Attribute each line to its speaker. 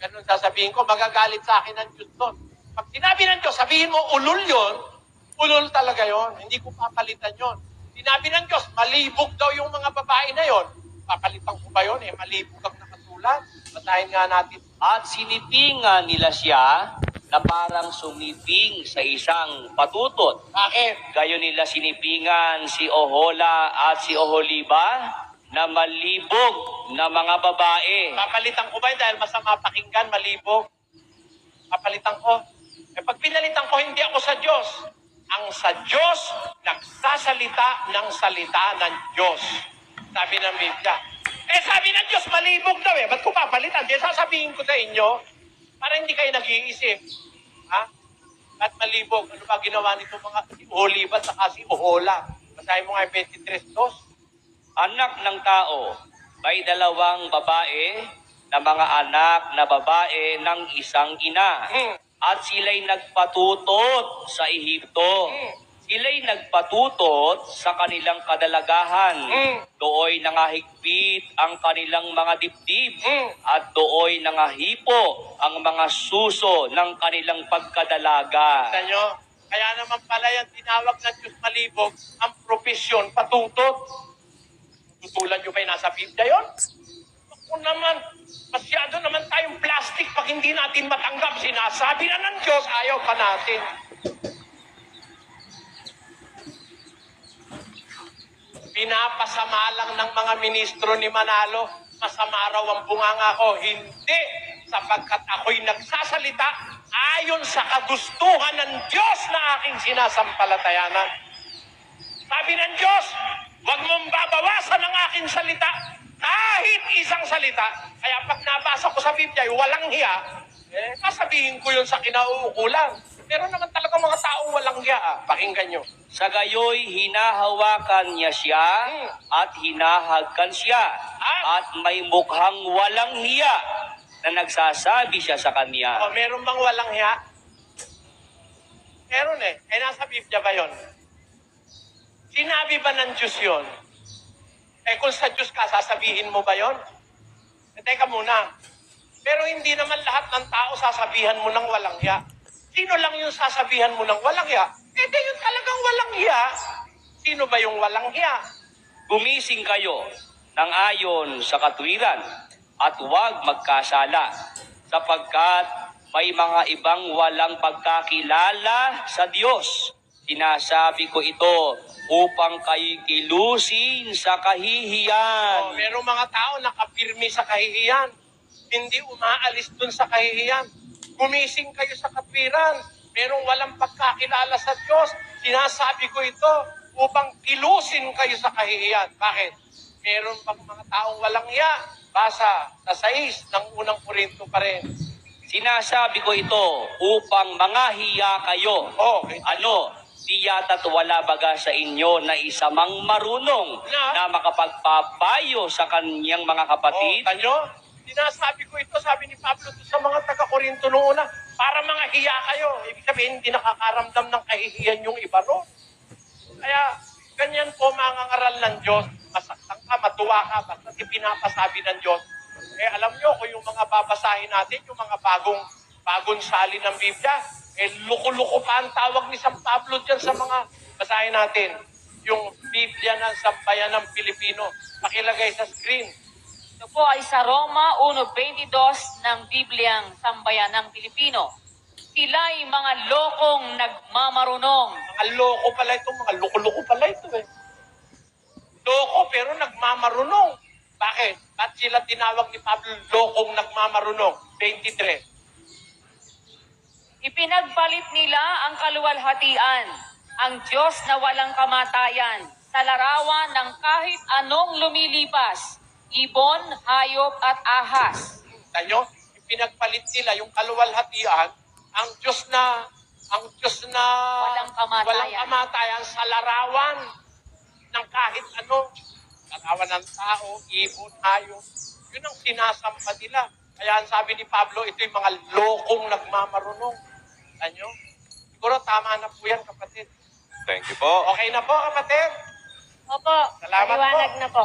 Speaker 1: Ganun sasabihin ko, magagalit sa akin ng Diyos doon. Pag sinabi ng Diyos, sabihin mo, ulul yon, ulul talaga yon. Hindi ko papalitan yon. Sinabi ng Diyos, malibog daw yung mga babae na yon. Papalitan ko ba yon? Eh, malibog ang nakasulat. Basahin nga natin.
Speaker 2: At sinipingan nila siya na parang sumiping sa isang patutot.
Speaker 1: Bakit?
Speaker 2: Gayon nila sinipingan si Ohola at si Oholiba na malibog na mga babae.
Speaker 1: Papalitan ko ba yun dahil masama pakinggan, malibog? Papalitan ko. Eh pag pinalitan ko, hindi ako sa Diyos. Ang sa Diyos, nagsasalita ng salita ng Diyos. Sabi ng Biblia. Eh sabi ng Diyos, malibog daw eh. Ba't ko papalitan? Di sasabihin ko sa inyo, para hindi kayo nag-iisip. Ha? At malibog, ano ba ginawa nito mga si Oliva at si Ohola? Basahin mo nga yung 23 dos.
Speaker 2: Anak ng tao, may dalawang babae na mga anak na babae ng isang ina.
Speaker 1: Hmm.
Speaker 2: At sila'y nagpatutot sa Ehipto.
Speaker 1: Mm.
Speaker 2: Sila'y nagpatutot sa kanilang kadalagahan.
Speaker 1: Mm.
Speaker 2: Dooy nangahigpit ang kanilang mga dibdib. At dooy nangahipo ang mga suso ng kanilang pagkadalaga.
Speaker 1: Kaya naman pala yan tinawag ng Diyos malibog ang profesyon patutot. Tutulan nyo yung nasa Biblia yun? Ako naman, masyado naman tayong plastic pag hindi natin matanggap. Sinasabi na ng Diyos, ayaw pa natin. Pinapasama lang ng mga ministro ni Manalo, masama raw ang bunganga ko. Hindi, sapagkat ako'y nagsasalita ayon sa kagustuhan ng Diyos na aking sinasampalatayanan. Sabi ng Diyos, huwag mong babawasan ang aking salita kahit isang salita. Kaya pag nabasa ko sa Biblia, walang hiya, eh, sasabihin ko yun sa kinauukulan. Pero naman talaga mga taong walang hiya. Ah. Pakinggan nyo.
Speaker 2: Sa gayoy, hinahawakan niya siya
Speaker 1: Mm.
Speaker 2: at hinahagkan siya.
Speaker 1: Ah.
Speaker 2: At may mukhang walang hiya na nagsasabi siya sa kanya.
Speaker 1: O, meron bang walang hiya? Meron eh. Eh, nasa Biblia ba yon? Sinabi ba ng Diyos yon? Eh, kung sa Diyos ka, sasabihin mo ba yon? Eh, teka muna. Pero hindi naman lahat ng tao sasabihan mo ng walang hiya. Sino lang yung sasabihan mo ng walang hiya? Eh, di yun talagang walang hiya. Sino ba yung walang hiya?
Speaker 2: Gumising kayo ng ayon sa katwiran at huwag magkasala sapagkat may mga ibang walang pagkakilala sa Diyos. Sinasabi ko ito upang kayo kilusin sa
Speaker 1: Oh,
Speaker 2: kahihiyan.
Speaker 1: merong mga tao nakapirmi sa kahihiyan. Hindi umaalis dun sa kahihiyan. Gumising kayo sa katwiran. Merong walang pagkakilala sa Diyos. Sinasabi ko ito upang kilusin kayo sa kahihiyan. Bakit? Meron pang mga taong walang iya. Basa sa 6 ng unang Korinto pa rin.
Speaker 2: Sinasabi ko ito upang mangahiya kayo.
Speaker 1: Oh,
Speaker 2: Ano, di yata't wala baga sa inyo na isa mang marunong
Speaker 1: Na?
Speaker 2: makapagpapayo sa kanyang mga kapatid?
Speaker 1: Oh, tanyo? Sinasabi ko ito, sabi ni Pablo sa mga taga-Korinto noong una, para mga hiya kayo. Ibig sabihin, hindi nakakaramdam ng kahihiyan yung iba no? Kaya, ganyan po mga ngaral ng Diyos. Masaktan ka, matuwa ka, basta ipinapasabi ng Diyos. Eh, alam nyo, kung yung mga babasahin natin, yung mga bagong, bagong sali ng Biblia, eh, luko-luko pa ang tawag ni San Pablo dyan sa mga, basahin natin, yung Biblia ng Sambayan ng Pilipino. Pakilagay sa screen.
Speaker 3: Ito po ay sa Roma 1.22 ng Bibliang Sambayan ng Pilipino. Sila'y mga lokong nagmamarunong.
Speaker 1: Mga loko pala ito, mga loko-loko pala ito eh. Loko pero nagmamarunong. Bakit? Ba't sila tinawag ni Pablo lokong nagmamarunong? 23.
Speaker 3: Ipinagpalit nila ang kaluwalhatian, ang Diyos na walang kamatayan, sa larawan ng kahit anong lumilipas, ibon, hayop at ahas.
Speaker 1: Tanyo, ipinagpalit nila yung kaluwalhatian, ang Diyos na, ang Diyos na
Speaker 3: Walang kamatayan.
Speaker 1: walang kamatayan sa larawan ng kahit ano. Larawan ng tao, ibon, hayop. Yun ang sinasamba nila. Kaya ang sabi ni Pablo, ito yung mga lokong nagmamarunong. Tanyo, siguro tama na po yan, kapatid.
Speaker 2: Thank you po.
Speaker 1: Okay na po, kapatid?
Speaker 3: Opo,
Speaker 1: Salamat po.
Speaker 3: maliwanag na po.